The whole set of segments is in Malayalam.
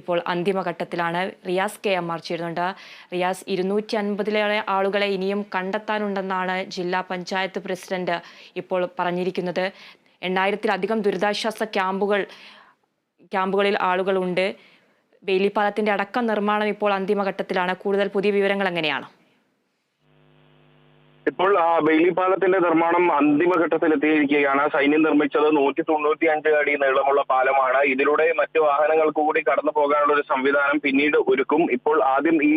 ഇപ്പോൾ അന്തിമഘട്ടത്തിലാണ് റിയാസ് കെ എം ആർ ചേരുന്നുണ്ട്. റിയാസ് ഇരുന്നൂറ്റി അൻപതിലേറെ ആളുകളെ ഇനിയും കണ്ടെത്താനുണ്ടെന്നാണ് ജില്ലാ പഞ്ചായത്ത് പ്രസിഡന്റ് ഇപ്പോൾ പറഞ്ഞിരിക്കുന്നത്. എണ്ണായിരത്തിലധികം ദുരിതാശ്വാസ ക്യാമ്പുകൾ ക്യാമ്പുകളിൽ ആളുകളുണ്ട്. വേലിപ്പാലത്തിന്റെ അടക്കം നിർമ്മാണം ഇപ്പോൾ അന്തിമഘട്ടത്തിലാണ്. കൂടുതൽ പുതിയ വിവരങ്ങൾ എങ്ങനെയാണ്? ഇപ്പോൾ ആ ബെയിലി പാലത്തിന്റെ നിർമ്മാണം അന്തിമഘട്ടത്തിൽ എത്തിയിരിക്കുകയാണ് സൈന്യം നിർമ്മിച്ചത് നൂറ്റി തൊണ്ണൂറ്റി അഞ്ച് അടി നീളമുള്ള പാലമാണ്. ഇതിലൂടെ മറ്റ് വാഹനങ്ങൾക്ക് കൂടി കടന്നു പോകാനുള്ള ഒരു സംവിധാനം പിന്നീട് ഒരുക്കും. ഇപ്പോൾ ആദ്യം ഈ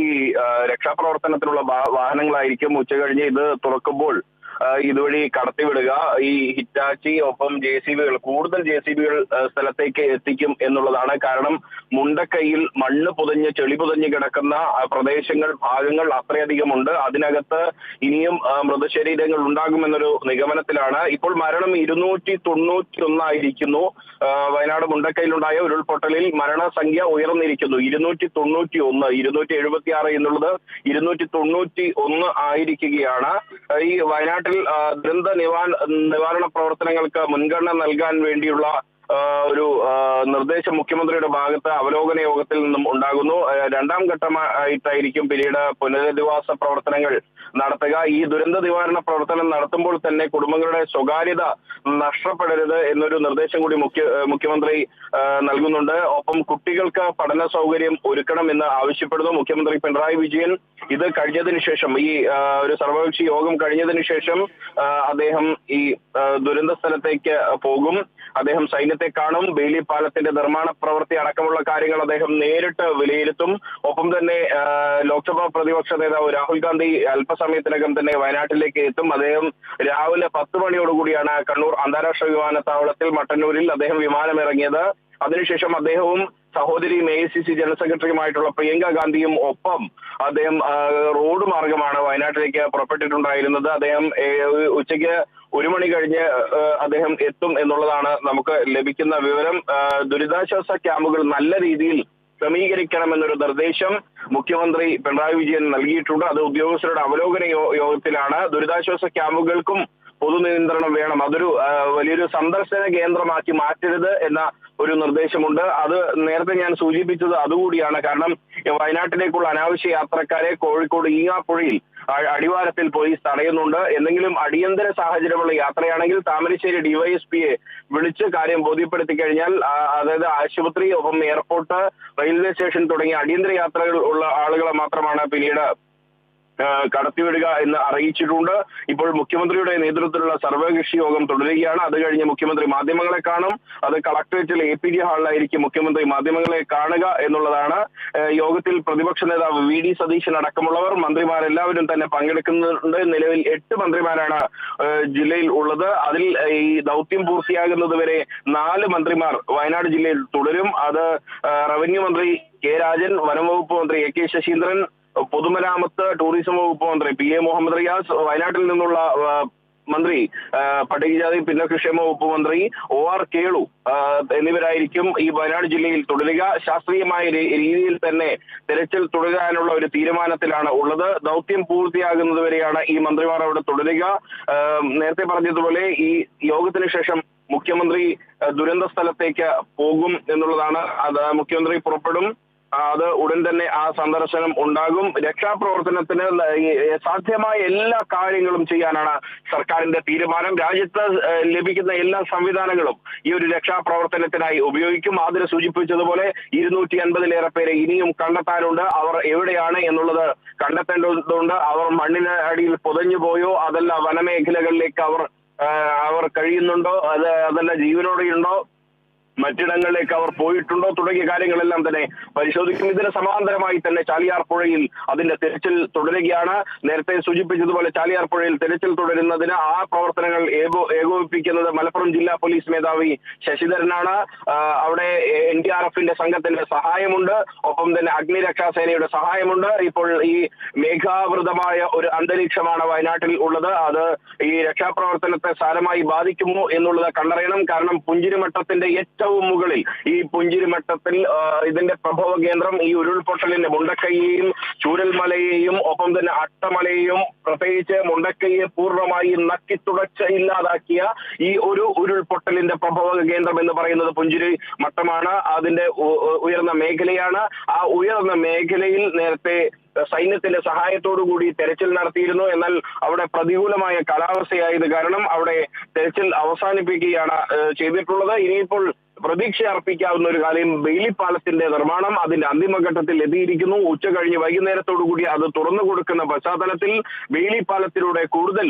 രക്ഷാപ്രവർത്തനത്തിലുള്ള വാഹനങ്ങളായിരിക്കും ഉച്ചകഴിഞ്ഞ് ഇത് തുറക്കുമ്പോൾ ഇതുവഴി കടത്തിവിടുക. ഈ ഹിറ്റാച്ചി ഒപ്പം ജെ സി ബികൾ കൂടുതൽ ജെ സി ബികൾ സ്ഥലത്തേക്ക് എത്തിക്കും എന്നുള്ളതാണ്. കാരണം മുണ്ടക്കൈയിൽ മണ്ണ് പുതഞ്ഞ് ചെളി പുതഞ്ഞ് കിടക്കുന്ന പ്രദേശങ്ങൾ ഭാഗങ്ങൾ അത്രയധികമുണ്ട് അതിനകത്ത് ഇനിയും മൃതശരീരങ്ങൾ ഉണ്ടാകുമെന്നൊരു നിഗമനത്തിലാണ്. ഇപ്പോൾ മരണം ഇരുന്നൂറ്റി തൊണ്ണൂറ്റി ഒന്നായിരിക്കുന്നു വയനാട് മുണ്ടക്കൈയിലുണ്ടായ ഉരുൾപൊട്ടലിൽ മരണസംഖ്യ ഉയർന്നിരിക്കുന്നു. ഇരുന്നൂറ്റി തൊണ്ണൂറ്റി ഒന്ന് ഇരുന്നൂറ്റി എഴുപത്തി ആറ് എന്നുള്ളത് ഇരുന്നൂറ്റി തൊണ്ണൂറ്റി ഒന്ന് ആയിരിക്കുകയാണ്. ഈ വയനാട്ടിൽ ആ, ദുരന്ത നിവാരണ പ്രവർത്തനങ്ങൾക്ക് മുൻഗണന നൽകാൻ വേണ്ടിയുള്ള ഒരു നിർദ്ദേശം മുഖ്യമന്ത്രിയുടെ ഭാഗത്ത് അവലോകന യോഗത്തിൽ നിന്നും ഉണ്ടാകുന്നു. രണ്ടാം ഘട്ടമായിട്ടായിരിക്കും പിന്നീട് പുനരധിവാസ പ്രവർത്തനങ്ങൾ നടത്തുക. ഈ ദുരന്ത നിവാരണ പ്രവർത്തനം നടത്തുമ്പോൾ തന്നെ കുടുംബങ്ങളുടെ സ്വകാര്യത നഷ്ടപ്പെടരുത് എന്നൊരു നിർദ്ദേശം കൂടി മുഖ്യ മുഖ്യമന്ത്രി നൽകുന്നുണ്ട്. ഒപ്പം കുട്ടികൾക്ക് പഠന സൗകര്യം ഒരുക്കണം എന്ന് ആവശ്യപ്പെടുന്നു മുഖ്യമന്ത്രി പിണറായി വിജയൻ. ഇത് കഴിഞ്ഞതിന് ശേഷം ഈ ഒരു സർവകക്ഷി യോഗം കഴിഞ്ഞതിന് ശേഷം അദ്ദേഹം ഈ ദുരന്ത സ്ഥലത്തേക്ക് പോകും. അദ്ദേഹം സൈന്യത്തെ കാണും. ബേലി പാലത്തിന്റെ നിർമ്മാണ പ്രവൃത്തി അടക്കമുള്ള കാര്യങ്ങൾ അദ്ദേഹം നേരിട്ട് വിലയിരുത്തും. ഒപ്പം തന്നെ ലോക്സഭാ പ്രതിപക്ഷ നേതാവ് രാഹുൽ ഗാന്ധി അല്പസമയത്തിനകം തന്നെ വയനാട്ടിലേക്ക് എത്തും. അദ്ദേഹം രാവിലെ പത്ത് മണിയോടുകൂടിയാണ് കണ്ണൂർ അന്താരാഷ്ട്ര വിമാനത്താവളത്തിൽ മട്ടന്നൂരിൽ അദ്ദേഹം വിമാനമിറങ്ങിയത്. അതിനുശേഷം അദ്ദേഹവും സഹോദരി എ സി സി ജനറൽ സെക്രട്ടറിയുമായിട്ടുള്ള പ്രിയങ്ക ഗാന്ധിയും ഒപ്പം അദ്ദേഹം റോഡ് മാർഗമാണ് വയനാട്ടിലേക്ക് പുറപ്പെട്ടിട്ടുണ്ടായിരുന്നത്. അദ്ദേഹം ഉച്ചയ്ക്ക് ഒരു മണി കഴിഞ്ഞ് അദ്ദേഹം എത്തും എന്നുള്ളതാണ് നമുക്ക് ലഭിക്കുന്ന വിവരം. ദുരിതാശ്വാസ ക്യാമ്പുകൾ നല്ല രീതിയിൽ ക്രമീകരിക്കണമെന്നൊരു നിർദ്ദേശം മുഖ്യമന്ത്രി പിണറായി വിജയൻ നൽകിയിട്ടുണ്ട്. അത് ഉദ്യോഗസ്ഥരുടെ അവലോകന യോഗത്തിലാണ്. ദുരിതാശ്വാസ ക്യാമ്പുകൾക്കും പൊതു നിയന്ത്രണം വേണം. അതൊരു വലിയൊരു സന്ദർശന കേന്ദ്രമാക്കി മാറ്റരുത് എന്ന ഒരു നിർദ്ദേശമുണ്ട്. അത് നേരത്തെ ഞാൻ സൂചിപ്പിച്ചത് അതുകൂടിയാണ്. കാരണം വയനാട്ടിലേക്കുള്ള അനാവശ്യ യാത്രക്കാരെ കോഴിക്കോട് ഈങ്ങാപ്പുഴയിൽ അടിവാരത്തിൽ പോലീസ് തടയുന്നുണ്ട്. എന്തെങ്കിലും അടിയന്തര സാഹചര്യമുള്ള യാത്രയാണെങ്കിൽ താമരശ്ശേരി ഡിവൈഎസ്പിയെ വിളിച്ച് കാര്യം ബോധ്യപ്പെടുത്തി കഴിഞ്ഞാൽ അതായത് ആശുപത്രി ഒപ്പം എയർപോർട്ട് റെയിൽവേ സ്റ്റേഷൻ തുടങ്ങിയ അടിയന്തര യാത്രകൾ ഉള്ള ആളുകളെ മാത്രമാണ് പിന്നീട് കടത്തിവിടുക എന്ന് അറിയിച്ചിട്ടുണ്ട്. ഇപ്പോൾ മുഖ്യമന്ത്രിയുടെ നേതൃത്വത്തിലുള്ള സർവകക്ഷി യോഗം തുടരുകയാണ്. അത് കഴിഞ്ഞ് മുഖ്യമന്ത്രി മാധ്യമങ്ങളെ കാണും. അത് കളക്ടറേറ്റിൽ എ പി ജി ഹാളിലായിരിക്കും മുഖ്യമന്ത്രി മാധ്യമങ്ങളെ കാണുക എന്നുള്ളതാണ്. യോഗത്തിൽ പ്രതിപക്ഷ നേതാവ് വി ഡി സതീശൻ അടക്കമുള്ളവർ മന്ത്രിമാരെല്ലാവരും തന്നെ പങ്കെടുക്കുന്നുണ്ട്. നിലവിൽ എട്ട് മന്ത്രിമാരാണ് ജില്ലയിൽ ഉള്ളത്. അതിൽ ഈ ദൗത്യം പൂർത്തിയാകുന്നത് വരെ നാല് മന്ത്രിമാർ വയനാട് ജില്ലയിൽ തുടരും. അത് റവന്യൂ മന്ത്രി കെ രാജൻ വനംവകുപ്പ് മന്ത്രി എ കെ ശശീന്ദ്രൻ പൊതുമരാമത്ത് ടൂറിസം വകുപ്പ് മന്ത്രി പി എ മുഹമ്മദ് റിയാസ് വയനാട്ടിൽ നിന്നുള്ള മന്ത്രി പട്ടികജാതി ഭിന്നക്ഷേമ വകുപ്പ് മന്ത്രി ഒ ആർ കേളു എന്നിവരായിരിക്കും ഈ വയനാട് ജില്ലയിൽ തുടരുക. ശാസ്ത്രീയമായ രീതിയിൽ തന്നെ തെരച്ചിൽ തുടരാനുള്ള ഒരു തീരുമാനത്തിലാണ് ഉള്ളത്. ദൗത്യം പൂർത്തിയാകുന്നതുവരെയാണ് ഈ മന്ത്രിമാർ അവിടെ തുടരുക. നേരത്തെ പറഞ്ഞതുപോലെ ഈ യോഗത്തിന് ശേഷം മുഖ്യമന്ത്രി ദുരന്ത സ്ഥലത്തേക്ക് പോകും എന്നുള്ളതാണ്. അത് മുഖ്യമന്ത്രി പുറപ്പെടും. അത് ഉടൻ തന്നെ ആ സന്ദർശനം ഉണ്ടാകും. രക്ഷാപ്രവർത്തനത്തിന് സാധ്യമായ എല്ലാ കാര്യങ്ങളും ചെയ്യാനാണ് സർക്കാരിന്റെ തീരുമാനം. രാജ്യത്ത് ലഭിക്കുന്ന എല്ലാ സംവിധാനങ്ങളും ഈ ഒരു രക്ഷാപ്രവർത്തനത്തിനായി ഉപയോഗിക്കും. അതിന് സൂചിപ്പിച്ചതുപോലെ ഇരുന്നൂറ്റി അൻപതിലേറെ പേരെ ഇനിയും കണ്ടെത്താനുണ്ട്. അവർ എവിടെയാണ് എന്നുള്ളത് കണ്ടെത്തേണ്ടതുണ്ട്. അവർ മണ്ണിന് അടിയിൽ പുതഞ്ഞു പോയോ അതല്ല വനമേഖലകളിലേക്ക് അവർ അവർ കഴിയുന്നുണ്ടോ? അത് അതല്ല ജീവനോടെയുണ്ടോ? മറ്റിടങ്ങളിലേക്ക് അവർ പോയിട്ടുണ്ടോ തുടങ്ങിയ കാര്യങ്ങളെല്ലാം തന്നെ പരിശോധിക്കും. ഇതിന് സമാന്തരമായി തന്നെ ചാലിയാർ പുഴയിൽ അതിന്റെ തെരച്ചിൽ തുടരുകയാണ്. നേരത്തെ സൂചിപ്പിച്ചതുപോലെ ചാലിയാർ പുഴയിൽ തെരച്ചിൽ തുടരുന്നതിന് ആ പ്രവർത്തനങ്ങൾ ഏകോ- ഏകോപിപ്പിക്കുന്നത് മലപ്പുറം ജില്ലാ പോലീസ് മേധാവി ശശിധരനാണ്. അവിടെ എൻ ഡി ആർ എഫിന്റെ സംഘത്തിന്റെ സഹായമുണ്ട്. ഒപ്പം തന്നെ അഗ്നിരക്ഷാ സേനയുടെ സഹായമുണ്ട്. ഇപ്പോൾ ഈ മേഘാവൃതമായ ഒരു അന്തരീക്ഷമാണ് വയനാട്ടിൽ ഉള്ളത്. അത് ഈ രക്ഷാപ്രവർത്തനത്തെ സാരമായി ബാധിക്കുമോ എന്നുള്ളത് കണ്ടറിയണം. കാരണം പുഞ്ചിരിമട്ടത്തിന്റെ ഏറ്റവും ഏറ്റവും മുകളിൽ ഈ പുഞ്ചിരിമട്ടത്തിൽ ഇതിന്റെ പ്രഭവ കേന്ദ്രം ഈ ഉരുൾപൊട്ടലിന്റെ മുണ്ടക്കൈയെയും ചൂരൽമലയെയും ഒപ്പം തന്നെ അട്ടമലയെയും പ്രത്യേകിച്ച് മുണ്ടക്കൈയെ പൂർണമായി നക്കിത്തുടച്ച് ഇല്ലാതാക്കിയ ഈ ഒരു ഉരുൾപൊട്ടലിന്റെ പ്രഭവ കേന്ദ്രം എന്ന് പറയുന്നത് പുഞ്ചിരി മട്ടമാണ്. അതിന്റെ ഉയർന്ന മേഖലയാണ്. ആ ഉയർന്ന മേഖലയിൽ നേരത്തെ സൈന്യത്തിന്റെ സഹായത്തോടു കൂടി തെരച്ചിൽ നടത്തിയിരുന്നു. എന്നാൽ അവിടെ പ്രതികൂലമായ കാലാവസ്ഥയായത് കാരണം അവിടെ തെരച്ചിൽ അവസാനിപ്പിക്കുകയാണ് ചെയ്തിട്ടുള്ളത്. ഇനിയിപ്പോൾ പ്രതീക്ഷ അർപ്പിക്കാവുന്ന ഒരു കാര്യം ബെയിലി പാലത്തിന്റെ നിർമ്മാണം അതിന്റെ അന്തിമഘട്ടത്തിൽ എത്തിയിരിക്കുന്നു. ഉച്ച കഴിഞ്ഞ് വൈകുന്നേരത്തോടുകൂടി അത് തുറന്നു കൊടുക്കുന്ന പശ്ചാത്തലത്തിൽ ബെയിലി പാലത്തിലൂടെ കൂടുതൽ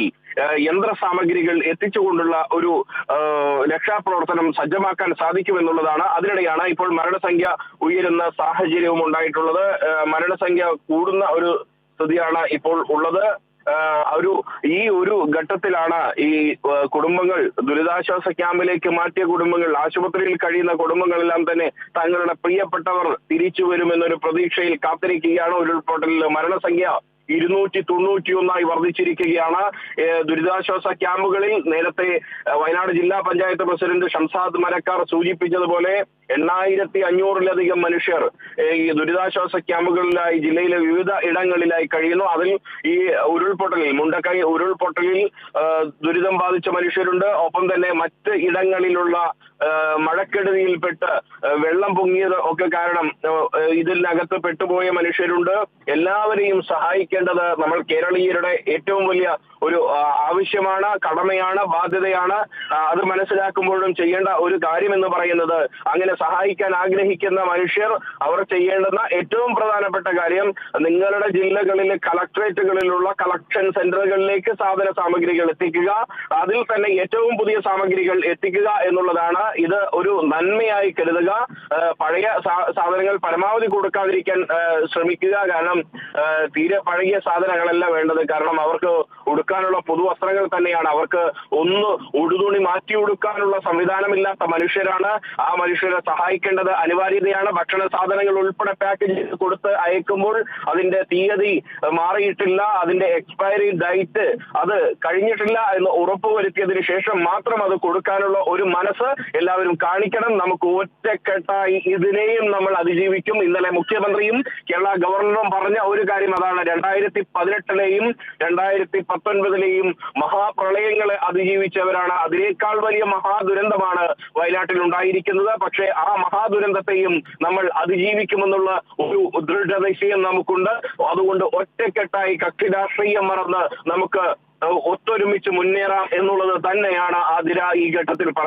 യന്ത്ര സാമഗ്രികൾ എത്തിച്ചുകൊണ്ടുള്ള ഒരു രക്ഷാപ്രവർത്തനം സജ്ജമാക്കാൻ സാധിക്കുമെന്നുള്ളതാണ് അതിനിടെയാണ് ഇപ്പോൾ മരണസംഖ്യ ഉയരുന്ന സാഹചര്യവും ഉണ്ടായിട്ടുള്ളത്. മരണസംഖ്യ കൂടുന്ന ഒരു സ്ഥിതിയാണ് ഇപ്പോൾ ഉള്ളത്. ഒരു ഈ ഒരു ഘട്ടത്തിലാണ് ഈ കുടുംബങ്ങൾ ദുരിതാശ്വാസ ക്യാമ്പിലേക്ക് മാറ്റിയ കുടുംബങ്ങൾ ആശുപത്രിയിൽ കഴിയുന്ന കുടുംബങ്ങളെല്ലാം തന്നെ തങ്ങളുടെ പ്രിയപ്പെട്ടവർ തിരിച്ചു വരുമെന്നൊരു പ്രതീക്ഷയിൽ കാത്തിരിക്കുകയാണ്. ഉരുൾപൊട്ടലിൽ മരണസംഖ്യ ഇരുന്നൂറ്റി തൊണ്ണൂറ്റി ഒന്നായി വർദ്ധിച്ചിരിക്കുകയാണ് ദുരിതാശ്വാസ ക്യാമ്പുകളിൽ നേരത്തെ വയനാട് ജില്ലാ പഞ്ചായത്ത് പ്രസിഡന്റ് ഷംസാദ് മരക്കാർ സൂചിപ്പിച്ചതുപോലെ എണ്ണായിരത്തി അഞ്ഞൂറിലധികം മനുഷ്യർ ഈ ദുരിതാശ്വാസ ക്യാമ്പുകളിലായി ജില്ലയിലെ വിവിധ ഇടങ്ങളിലായി കഴിയുന്നു. അതിൽ ഈ ഉരുൾപൊട്ടലിൽ മുണ്ടക്കൈ ഉരുൾപൊട്ടലിൽ ദുരിതം ബാധിച്ച മനുഷ്യരുണ്ട്. ഒപ്പം തന്നെ മറ്റ് ഇടങ്ങളിലുള്ള മഴക്കെടുതിയിൽപ്പെട്ട് വെള്ളം പൊങ്ങിയത് ഒക്കെ കാരണം ഇതിനകത്ത് പെട്ടുപോയ മനുഷ്യരുണ്ട്. എല്ലാവരെയും സഹായിക്കേണ്ടത് നമ്മൾ കേരളീയരുടെ ഏറ്റവും വലിയ ഒരു ആവശ്യമാണ് കടമയാണ് ബാധ്യതയാണ്. അത് മനസ്സിലാക്കുമ്പോഴും ചെയ്യേണ്ട ഒരു കാര്യം എന്ന് പറയുന്നത് അങ്ങനെ സഹായിക്കാൻ ആഗ്രഹിക്കുന്ന മനുഷ്യർ അവർ ചെയ്യേണ്ടുന്ന ഏറ്റവും പ്രധാനപ്പെട്ട കാര്യം നിങ്ങളുടെ ജില്ലകളിലെ കളക്ട്രേറ്റുകളിലുള്ള കളക്ഷൻ സെന്ററുകളിലേക്ക് സാധന സാമഗ്രികൾ എത്തിക്കുക. അതിൽ തന്നെ ഏറ്റവും പുതിയ സാമഗ്രികൾ എത്തിക്കുക എന്നുള്ളതാണ് ഇത് ഒരു നന്മയായി കരുതുക. പഴയ സാധനങ്ങൾ പരമാവധി കൊടുക്കാതിരിക്കാൻ ശ്രമിക്കുക. കാരണം തീരെ പഴകിയ സാധനങ്ങളല്ല വേണ്ടത്. കാരണം അവർക്ക് ഉടുക്കാനുള്ള പുതുവസ്ത്രങ്ങൾ തന്നെയാണ്. അവർക്ക് ഒന്ന് ഉടുതുണി മാറ്റി ഉടുക്കാനുള്ള സംവിധാനമില്ലാത്ത മനുഷ്യരാണ്. ആ മനുഷ്യരെ സഹായിക്കേണ്ടത് അനിവാര്യതയാണ്. ഭക്ഷണ സാധനങ്ങൾ ഉൾപ്പെടെ പാക്കേജ് കൊടുത്ത് അയക്കുമ്പോൾ അതിന്റെ തീയതി മാറിയിട്ടില്ല. അതിന്റെ എക്സ്പയറി ഡേറ്റ് അത് കഴിഞ്ഞിട്ടില്ല എന്ന് ഉറപ്പുവരുത്തിയതിനു ശേഷം മാത്രം അത് കൊടുക്കാനുള്ള ഒരു മനസ്സ് എല്ലാവരും കാണിക്കണം. നമുക്ക് ഒറ്റക്കെട്ടായി ഇതിനെയും നമ്മൾ അതിജീവിക്കും. ഇന്നലെ മുഖ്യമന്ത്രിയും കേരള ഗവർണറും പറഞ്ഞ ഒരു കാര്യം അതാണ്. രണ്ടായിരത്തി പതിനെട്ടിലെയും രണ്ടായിരത്തി പത്തൊൻപതിലെയും മഹാപ്രളയങ്ങളെ അതിജീവിച്ചവരാണ്. അതിനേക്കാൾ വലിയ മഹാദുരന്തമാണ് വയനാട്ടിൽ ഉണ്ടായിരിക്കുന്നത്. പക്ഷേ ആ മഹാദുരന്തത്തെയും നമ്മൾ അതിജീവിക്കുമെന്നുള്ള ഒരു ദൃഢനിശ്ചയം നമുക്കുണ്ട്. അതുകൊണ്ട് ഒറ്റക്കെട്ടായി കക്ഷി രാഷ്ട്രീയം മറന്ന് നമുക്ക് ഒത്തൊരുമിച്ച് മുന്നേറാം എന്നുള്ളത് തന്നെയാണ് ആതിര ഈ ഘട്ടത്തിൽ പറയുന്നത്.